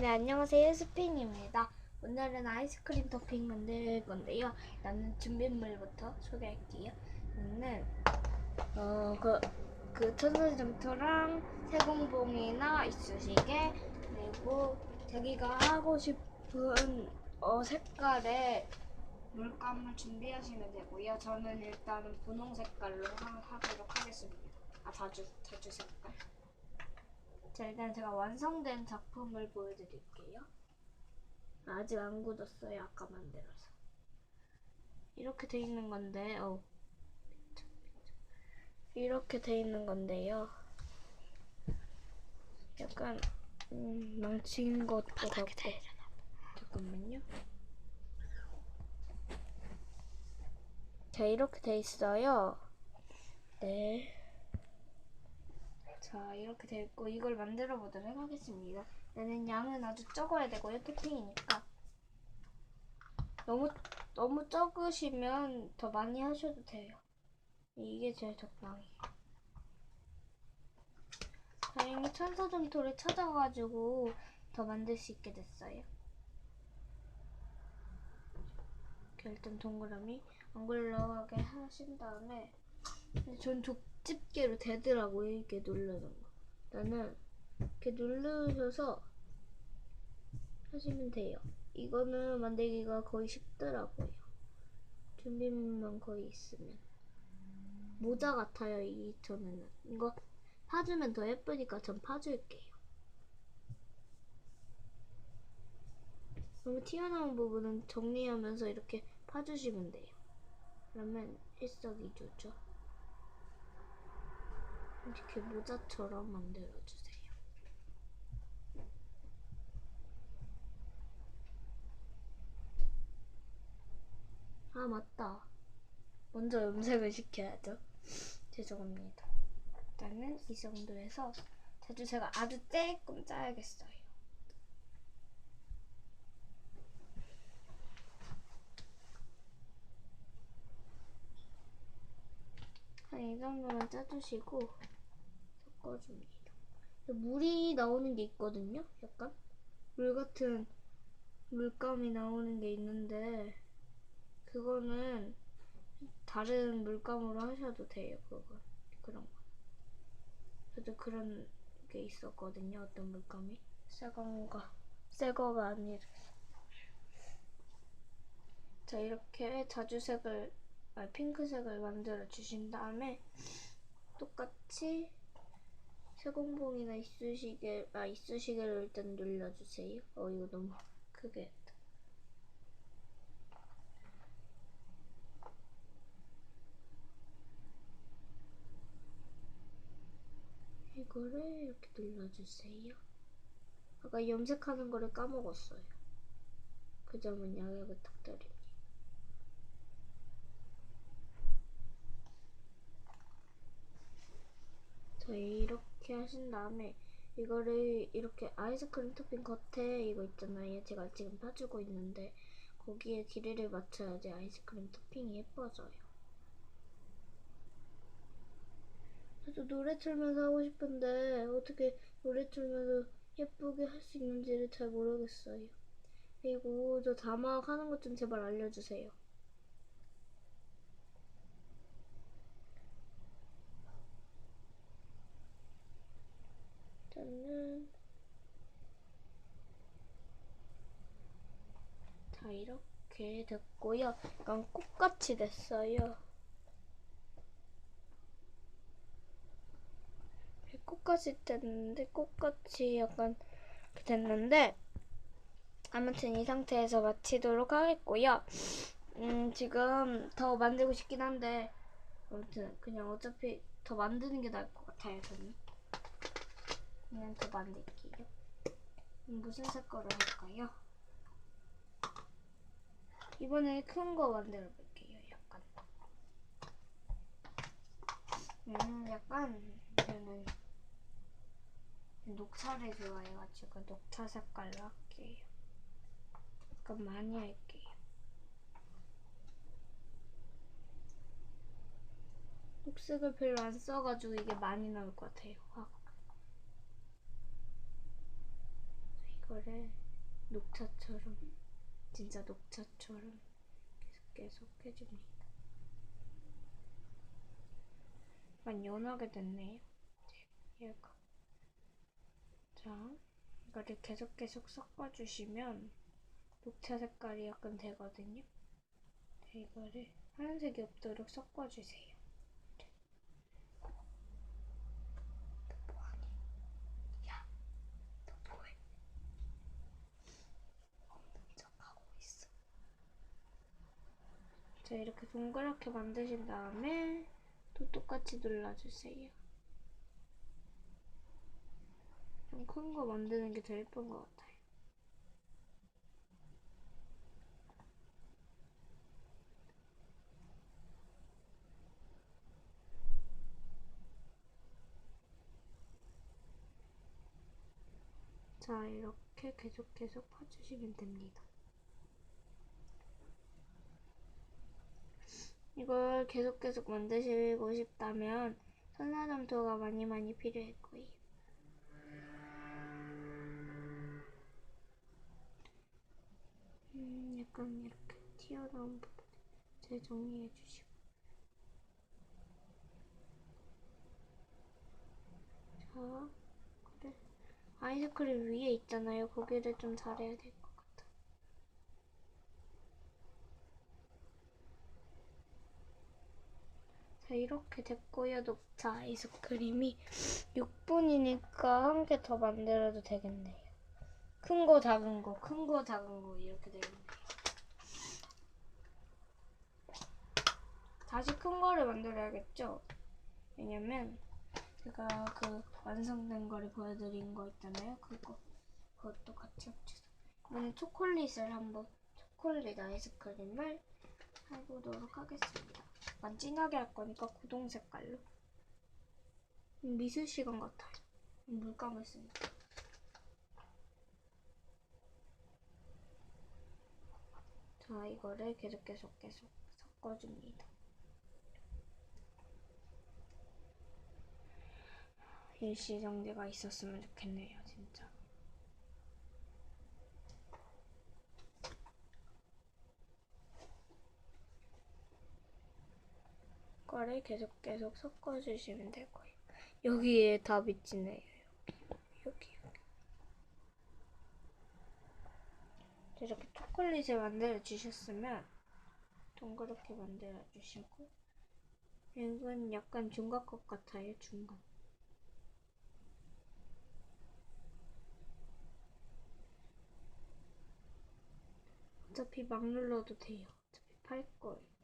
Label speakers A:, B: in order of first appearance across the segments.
A: 네, 안녕하세요. 스핀입니다. 오늘은 아이스크림 토핑 만들 건데요. 나는 준비물부터 소개할게요. 저는, 어, 그, 그 천사점토랑 세공봉이나 이쑤시개, 그리고 자기가 하고 싶은, 어, 색깔의 물감을 준비하시면 되고요. 저는 일단은 분홍 색깔로 하, 하도록 하겠습니다. 아, 자주, 자주 색깔. 자, 일단 제가 완성된 작품을 보여드릴게요. 아직 안 굳었어요. 아까 만들어서. 이렇게 돼 있는 건데, 어. 이렇게 돼 있는 건데요. 약간, 음, 망친 것도 같고. 잠깐만요. 자, 이렇게 돼 있어요. 네. 자 이렇게 돼 있고 이걸 만들어 보도록 하겠습니다. 얘는 양은 아주 적어야 되고요 토핑이니까 너무 너무 적으시면 더 많이 하셔도 돼요. 이게 제일 적당히. 다행히 천사점토를 찾아가지고 더 만들 수 있게 됐어요. 일단 동그라미 엉글러하게 하신 다음에 근데 전족 집게로 되더라고요 이렇게 누르는 거 나는 이렇게 누르셔서 하시면 돼요. 이거는 만들기가 거의 쉽더라고요. 준비물만 거의 있으면. 모자 같아요 이 저는. 이거 파주면 더 예쁘니까 전 파줄게요. 너무 튀어나온 부분은 정리하면서 이렇게 파주시면 돼요. 그러면 일석이조죠 이렇게 모자처럼 만들어주세요. 아, 맞다. 먼저 염색을 시켜야죠. 죄송합니다. 일단은 이 정도에서 자주색을 아주 조금 짜야겠어요. 한 이 정도만 짜주시고 섞어줍니다. 물이 나오는 게 있거든요. 약간 물 같은 물감이 나오는 게 있는데 그거는 다른 물감으로 하셔도 돼요. 그건 그런 거. 저도 그런 게 있었거든요. 어떤 물감이 새거가 새거가 아니라 자 이렇게 자주색을 아, 핑크색을 만들어 주신 다음에 똑같이 세공봉이나 이쑤시개 아 이쑤시개를 일단 눌러주세요. 어 이거 너무 크게. 이거를 이렇게 눌러주세요. 아까 염색하는 거를 까먹었어요. 그 점은 양해 부탁드립니다. 자 이렇게 하신 다음에 이거를 이렇게 아이스크림 토핑 겉에 이거 있잖아요. 제가 지금 펴주고 있는데 거기에 길이를 맞춰야지 아이스크림 토핑이 예뻐져요. 저도 노래 틀면서 하고 싶은데 어떻게 노래 틀면서 예쁘게 할 수 있는지를 잘 모르겠어요. 그리고 저 자막 하는 것 좀 제발 알려주세요. 저는 자 이렇게 됐고요. 약간 꽃같이 됐어요. 꽃같이 됐는데 꽃같이 약간 이렇게 됐는데 아무튼 이 상태에서 마치도록 하겠고요. 음 지금 더 만들고 싶긴 한데 아무튼 그냥 어차피 더 만드는 게 나을 것 같아요 저는. 그냥 더 만들게요. 음, 무슨 색깔로 할까요? 이번에 큰 거 만들어 볼게요. 약간. 음, 약간 저는 녹차를 좋아해가지고 녹차 색깔로 할게요. 약간 많이 할게요. 녹색을 별로 안 써가지고 이게 많이 나올 것 같아요. 확. 이거를 녹차처럼 진짜 녹차처럼 계속 계속 해줍니다. 약간 연하게 됐네요. 얘가. 자, 이거를 계속 계속 섞어주시면 녹차 색깔이 약간 되거든요. 자, 이거를 하얀색이 없도록 섞어주세요. 너 뭐하니? 야, 너 뭐해? 없는 척하고 있어. 자, 이렇게 동그랗게 만드신 다음에 또 똑같이 눌러주세요. 좀 큰 거 만드는 게 더 예쁜 것 같아요. 자, 이렇게 계속 계속 퍼주시면 됩니다. 이걸 계속 계속 만드시고 싶다면 선사점토가 많이 많이 필요할 거예요. 음, 약간 이렇게 튀어나온 부분 재정리해 주시고. 자, 그래. 아이스크림 위에 있잖아요. 거기를 좀 잘해야 될것 같아. 자, 이렇게 됐고요. 녹차 아이스크림이 6분이니까 한 개 더 만들어도 되겠네요. 큰 거, 작은 거, 큰 거, 작은 거 이렇게 되겠네요. 다시 큰 거를 만들어야겠죠? 왜냐면 제가 그 완성된 거를 보여드린 거 있잖아요. 그거 그것도 같이 합쳐서 이번엔 초콜릿을 한번 초콜릿 아이스크림을 해보도록 하겠습니다. 약간 진하게 할 거니까 고동 색깔로 미술 시간 같아요. 물감을 쓰니까. 자, 이거를 계속 계속 계속 섞어줍니다. 일시정지가 있었으면 좋겠네요, 진짜. 거를 계속 계속 섞어주시면 될 거예요. 여기에 다 비치네요. 여기, 여기. 이렇게 초콜릿을 만들어 주셨으면 동그랗게 만들어 주시고 이건 약간 중간 것 같아요, 중간. 어차피 막 눌러도 돼요. 어차피 팔 거예요.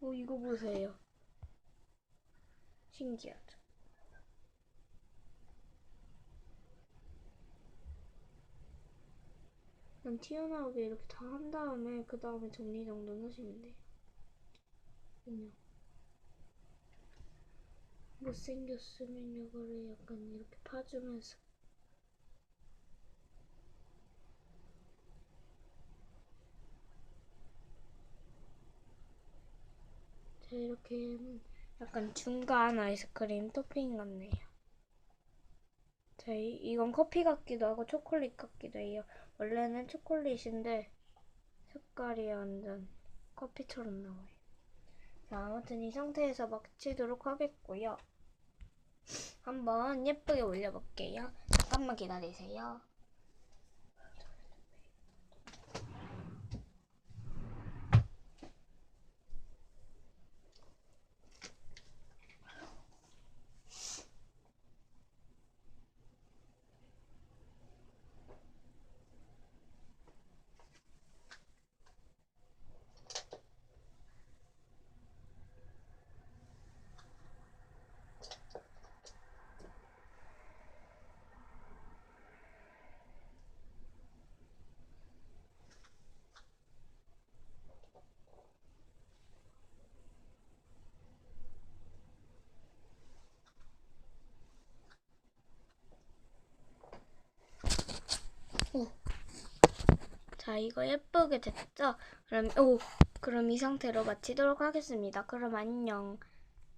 A: 오, 이거 보세요. 신기하죠? 그냥 튀어나오게 이렇게 다 한 다음에 그 다음에 정리 정돈 하시면 돼요. 그냥 못생겼으면 이거를 약간 이렇게 파주면서 이렇게는 약간 중간 아이스크림 토핑 같네요. 자, 이, 이건 커피 같기도 하고 초콜릿 같기도 해요. 원래는 초콜릿인데 색깔이 완전 커피처럼 나와요. 자, 아무튼 이 상태에서 마치도록 하겠고요. 한번 예쁘게 올려볼게요. 잠깐만 기다리세요. 자, 이거 예쁘게 됐죠? 그럼, 오, 그럼 이 상태로 마치도록 하겠습니다. 그럼 안녕.